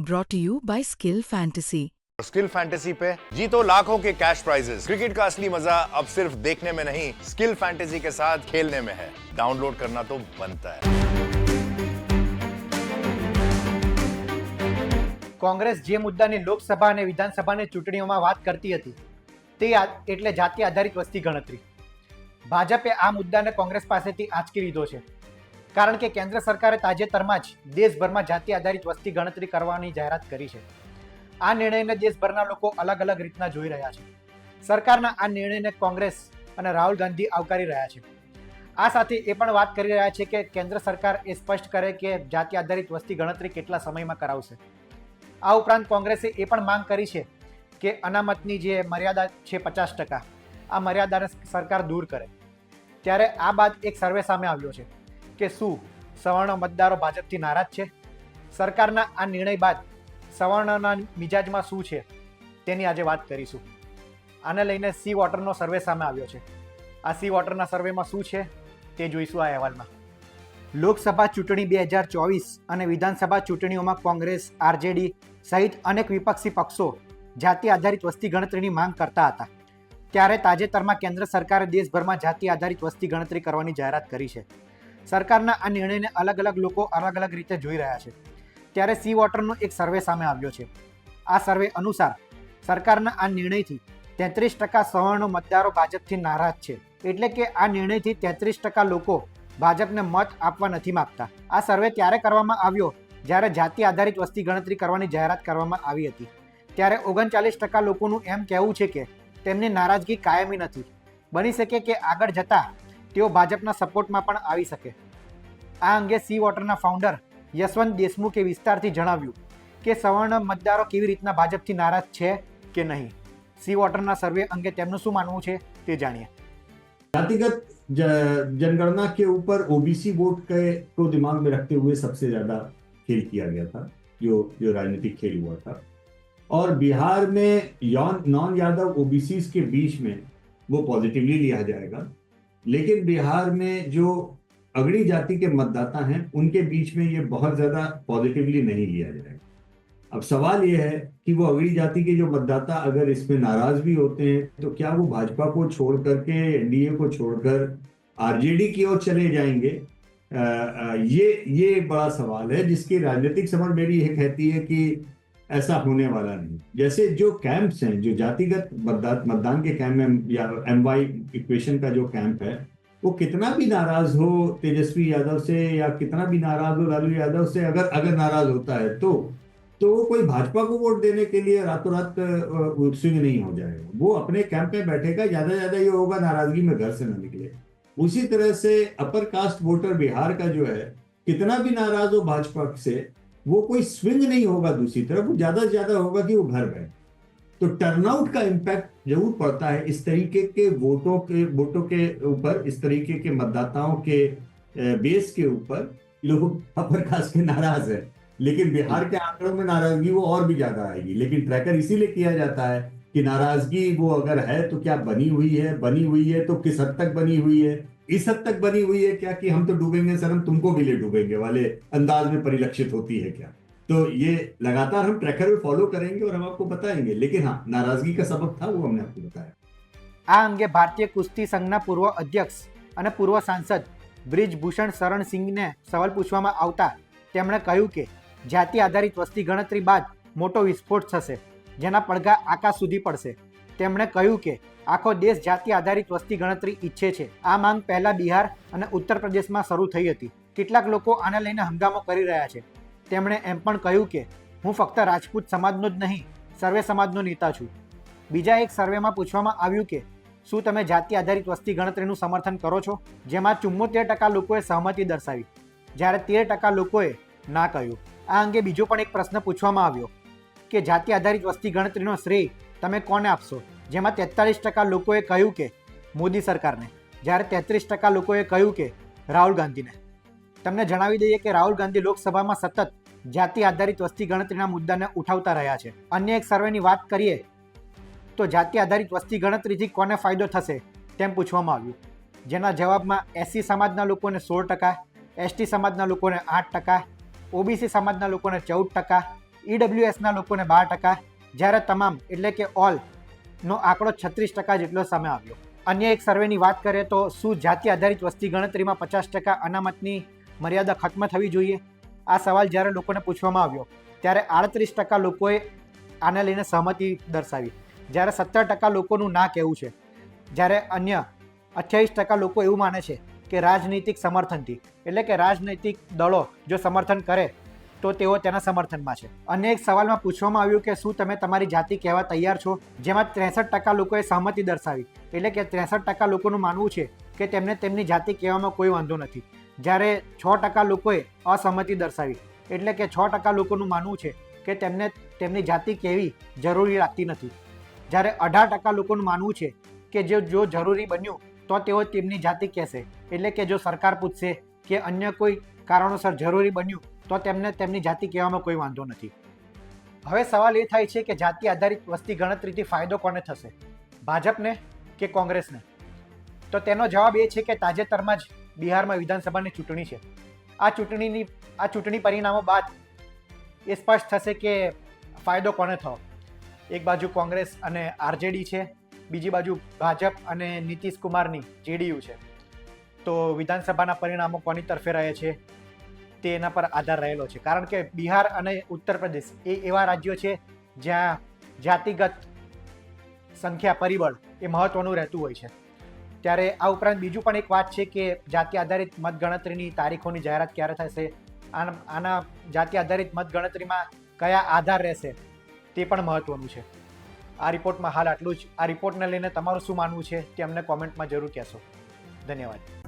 brought to you by Skill Fantasy. Skill Fantasy पे जीतो लाखों के कैश प्राइजेस क्रिकेट का असली मजा अब सिर्फ देखने में नहीं स्किल फैंटेसी के साथ खेलने में है डाउनलोड करना तो बनता है કોંગ્રેસ જે મુદ્દાની લોકસભા અને વિધાનસભાની ચૂંટણીઓમાં વાત કરતી હતી તે આ- એટલે જાતિ આધારિત વસ્તી ગણતરી ભાજપે આ મુદ્દાને કોંગ્રેસ પાસેથી આંચકી લીધો છે કારણ કે કેન્દ્ર સરકારે તાજેતરમાં જ દેશભરમાં જાતિ આધારિત વસ્તી ગણતરી કરવાની જાહેરાત કરી છે. આ નિર્ણયને દેશભરના લોકો અલગ અલગ રીતના જોઈ રહ્યા છે. સરકારના આ નિર્ણયને કોંગ્રેસ અને રાહુલ ગાંધી આવકારી રહ્યા છે. આ સાથે એ પણ વાત કરી રહ્યા છે કે કેન્દ્ર સરકાર એ સ્પષ્ટ કરે કે જાતિ આધારિત વસ્તી ગણતરી કેટલા સમયમાં કરાવશે. આ ઉપરાંત કોંગ્રેસે એ પણ માંગ કરી છે કે અનામતની જે મર્યાદા છે પચાસ ટકા, આ મર્યાદાને સરકાર દૂર કરે. ત્યારે આ બાદ એક સર્વે સામે આવ્યો છે. કે શું સવર્ણ મતદારો ભાજપથી નારાજ છે? સરકારના આ નિર્ણય બાદ સવર્ણના મિજાજમાં શું છે? તેની આજે વાત કરીશું. આને લઈને સી વોટરનો સર્વે સામે આવ્યો છે. આ સી વોટરના સર્વેમાં શું છે તે જોઈશું આ અહેવાલમાં. લોકસભા ચૂંટણી બે હજાર ચોવીસ અને વિધાનસભા ચૂંટણીઓમાં કોંગ્રેસ, આરજેડી સહિત અનેક વિપક્ષી પક્ષો જાતિ આધારિત વસ્તી ગણતરીની માંગ કરતા હતા. ત્યારે તાજેતરમાં કેન્દ્ર સરકારે દેશભરમાં જાતિ આધારિત વસ્તી ગણતરી કરવાની જાહેરાત કરી છે. સરકારના આ નિર્ણયને અલગ અલગ લોકો અલગ અલગ રીતે જોઈ રહ્યા છે. ત્યારે સી વોટરનો એક સર્વે સામે આવ્યો છે. આ સર્વે અનુસાર સરકારના આ નિર્ણયથી તેત્રીસ ટકા સવર્ણો મતદારો ભાજપથી નારાજ છે. એટલે કે આ નિર્ણયથી તેત્રીસ ટકા લોકો ભાજપને મત આપવા નથી માગતા. આ સર્વે ત્યારે કરવામાં આવ્યો જ્યારે જાતિ આધારિત વસ્તી ગણતરી કરવાની જાહેરાત કરવામાં આવી હતી. ત્યારે ઓગણચાલીસ ટકા લોકોનું એમ કહેવું છે કે તેમની નારાજગી કાયમી નથી. બની શકે કે આગળ જતા તેઓ ભાજપના સપોર્ટમાં પણ આવી શકે આ અંગે સી વોટરના ફાઉન્ડર યશવંત દેશમુખે વિસ્તારથી જણાવ્યું કે સવર્ણ મતદારો કેવી રીતના ભાજપથી નારાજ છે કે નહીં સી વોટરના સર્વે અંગે તેમનું શું માનવું છે તે જાણીએ जातिगत ज- जनगणना के ऊपर ओबीसी वोट के को दिमाग में रखते हुए सबसे ज्यादा खेल किया गया था जो जो राजनीतिक खेल हुआ था और बिहार में यौन नॉन यादव ओबीसी के बीच में वो पॉजिटिवली लिया जाएगा लेकिन बिहार में जो अगड़ी जाति के मतदाता हैं उनके बीच में ये बहुत ज़्यादा पॉजिटिवली नहीं लिया जाएगा। अब सवाल ये है कि वो अगड़ी जाति के जो मतदाता अगर इसमें नाराज़ भी होते हैं तो क्या वो भाजपा को छोड़ करके एनडीए को छोड़कर आरजेडी की ओर चले जाएँगे? अ, अ, ये ये बड़ा सवाल है जिसकी राजनीतिक समझ मेरी ये कहती है कि ऐसा होने वाला नहीं। जैसे जो कैंप्स हैं, जो जातिगत मतदान के कैंप में या एम वाई इक्वेशन का जो कैंप है, वो कितना भी नाराज़ हो तेजस्वी यादव से या कितना भी नाराज़ हो लालू यादव से अगर अगर नाराज़ होता है तो तो वो कोई भाजपा को वोट देने के लिए रातों रात स्विंग नहीं हो जाएगा। वो अपने कैंप में बैठेगा ज़्यादा ज़्यादा ये होगा नाराज़गी में घर से ना निकले। उसी तरह से अपर कास्ट वोटर बिहार का जो है, कितना भी नाराज़ हो भाजपा से वो कोई स्विंग नहीं होगा दूसरी तरफ़, वो ज़्यादा से ज़्यादा होगा कि वो घर गए तो टर्नआउट का इम्पैक्ट ज़रूर पड़ता है इस तरीके के वोटों के वोटों के ऊपर, इस तरीके के मतदाताओं के बेस के ऊपर लोग अपर कास्ट के नाराज़ है। लेकिन बिहार के आंकड़ों में नाराज़गी वो और भी ज़्यादा आएगी। लेकिन ट्रैकर इसीलिए किया जाता है कि नाराजगी वो अगर है तो क्या बनी हुई है बनी हुई है तो किस हद तक बनी हुई है इस हद तक बनी हुई है क्या कि हम तो डूबेंगे सर हम तुमको भी ले डूबेंगे वाले अंदाज में परिलक्षित होती है क्या तो ये लगातार हम ट्रैकर में फॉलो करेंगे और हम आपको बताएंगे लेकिन हाँ नाराजगी का सबक था वो हमने आपको बताया આ અંગે ભારતીય કુસ્તી સંઘના પૂર્વ અધ્યક્ષ અને પૂર્વ સાંસદ બ્રિજભૂષણ શરણ સિંહને સવાલ પૂછવામાં આવતા તેમણે કહ્યું કે જાતિ આધારિત વસ્તી ગણતરી બાદ મોટો વિસ્ફોટ થશે જેના પડઘા આકાશ સુધી પડશે. તેમણે કહ્યું કે, આખો દેશ જાતિ આધારિત વસ્તી ગણતરી ઈચ્છે છે. આ માંગ પહેલા બિહાર અને ઉત્તર પ્રદેશમાં શરૂ થઈ હતી. કેટલાક લોકો આને લઈને હંગામો કરી રહ્યા છે. તેમણે એમ પણ કહ્યું કે, હું ફક્ત રાજપૂત સમાજનો જ નહીં, સર્વે સમાજનો નેતા છું. બીજા એક સર્વેમાં પૂછવામાં આવ્યું કે, શું તમે જાતિ આધારિત વસ્તી ગણતરીનું સમર્થન કરો છો? જેમાં ચુમ્મોતેર ટકા લોકોએ સહમતિ દર્શાવી. જ્યારે તેર ટકા લોકોએ ના કહ્યું. આ અંગે બીજો પણ એક પ્રશ્ન પૂછવામાં આવ્યો. કે જાતિ આધારિત વસ્તી ગણતરીનો શ્રેય તમે કોને આપશો? જેમાં તેતાલીસ ટકા લોકોએ કહ્યું કે મોદી સરકારને. જ્યારે તેત્રીસ ટકા લોકોએ કહ્યું કે રાહુલ ગાંધીને. તમને જણાવી દઈએ કે રાહુલ ગાંધી લોકસભામાં સતત જાતિ આધારિત વસ્તી ગણતરીના મુદ્દાને ઉઠાવતા રહ્યા છે. અન્ય એક સર્વેની વાત કરીએ તો જાતિ આધારિત વસ્તી ગણતરીથી કોને ફાયદો થશે તેમ પૂછવામાં આવ્યું. જેના જવાબમાં એસસી સમાજના લોકોને સોળ ટકા, એસટી સમાજના લોકોને આઠ ટકા, ઓબીસી સમાજના લોકોને ચૌદ ટકા ઈડબ્લ્યુએસના લોકોને બાર ટકા, જ્યારે તમામ, એટલે કે ઓલ નો આંકડો છત્રીસ ટકા જેટલો સામે આવ્યો. અન્ય એક સર્વેની વાત કરીએ તો શું જાતિ આધારિત વસ્તી ગણતરીમાં પચાસ ટકા અનામતની મર્યાદા ખત્મ થવી જોઈએ? આ સવાલ જ્યારે લોકોને પૂછવામાં આવ્યો, ત્યારે આડત્રીસ ટકા લોકોએ આને લઈને સહમતિ દર્શાવી. જ્યારે સત્તર ટકા લોકોનું ના કહેવું છે, જ્યારે અન્ય અઠ્યાવીસ ટકા લોકો એવું માને છે કે રાજનૈતિક સમર્થનથી, એટલે કે રાજનૈતિક દળો જો સમર્થન કરે તો તેઓ તેના સમર્થનમાં છે. અન્ય એક સવાલમાં પૂછવામાં આવ્યું કે શું તમે તમારી જાતિ કહેવા તૈયાર છો? જેમાં ત્રેસઠ ટકા લોકોએ સહમતિ દર્શાવી. એટલે કે ત્રેસઠ ટકા લોકોનું માનવું છે કે તેમને તેમની જાતિ કહેવામાં કોઈ વાંધો નથી. જ્યારે છ ટકા લોકોએ અસહમતિ દર્શાવી. એટલે કે છ ટકા લોકોનું માનવું છે કે તેમને તેમની જાતિ કહેવી જરૂરી લાગતી નથી. જ્યારે અઢાર ટકા લોકોનું માનવું છે કે જો જો જરૂરી બન્યું, તો તેઓ તેમની જાતિ કહેશે. એટલે કે જો સરકાર પૂછશે કે અન્ય કોઈ કારણોસર જરૂરી બન્યું તો તેમને તેમની જાતિ કહેવામાં કોઈ વાંધો નથી. હવે સવાલ એ થાય છે કે જાતિ આધારિત વસ્તી ગણતરીથી ફાયદો કોને થશે? ભાજપને કે કોંગ્રેસને? તો તેનો જવાબ એ છે કે તાજેતરમાં જ બિહારમાં વિધાનસભાની ચૂંટણી છે. આ ચૂંટણીની, આ ચૂંટણી પરિણામો બાદ એ સ્પષ્ટ થશે કે ફાયદો કોને થયો? એક બાજુ કોંગ્રેસ અને આરજેડી છે, બીજી બાજુ ભાજપ અને નીતિશ કુમારની જેડીયુ છે. તો વિધાનસભાના પરિણામો કોની તરફે રહે છે? તે એના પર આધાર રહેલો છે. કારણ કે બિહાર અને ઉત્તર પ્રદેશ એ એવા રાજ્યો છે જ્યાં જાતિગત સંખ્યા પરિબળ એ મહત્વનું રહેતું હોય છે. ત્યારે આ ઉપરાંત બીજું પણ એક વાત છે કે જાતિ આધારિત મતગણતરીની તારીખોની જાહેરાત ક્યારે થશે, આના જાતિ આધારિત મતગણતરીમાં કયા આધાર રહેશે તે પણ મહત્વનું છે. આ રિપોર્ટમાં હાલ આટલું જ. આ રિપોર્ટને લઈને તમારું શું માનવું છે તે અમને કોમેન્ટમાં જરૂર કહેશો. ધન્યવાદ.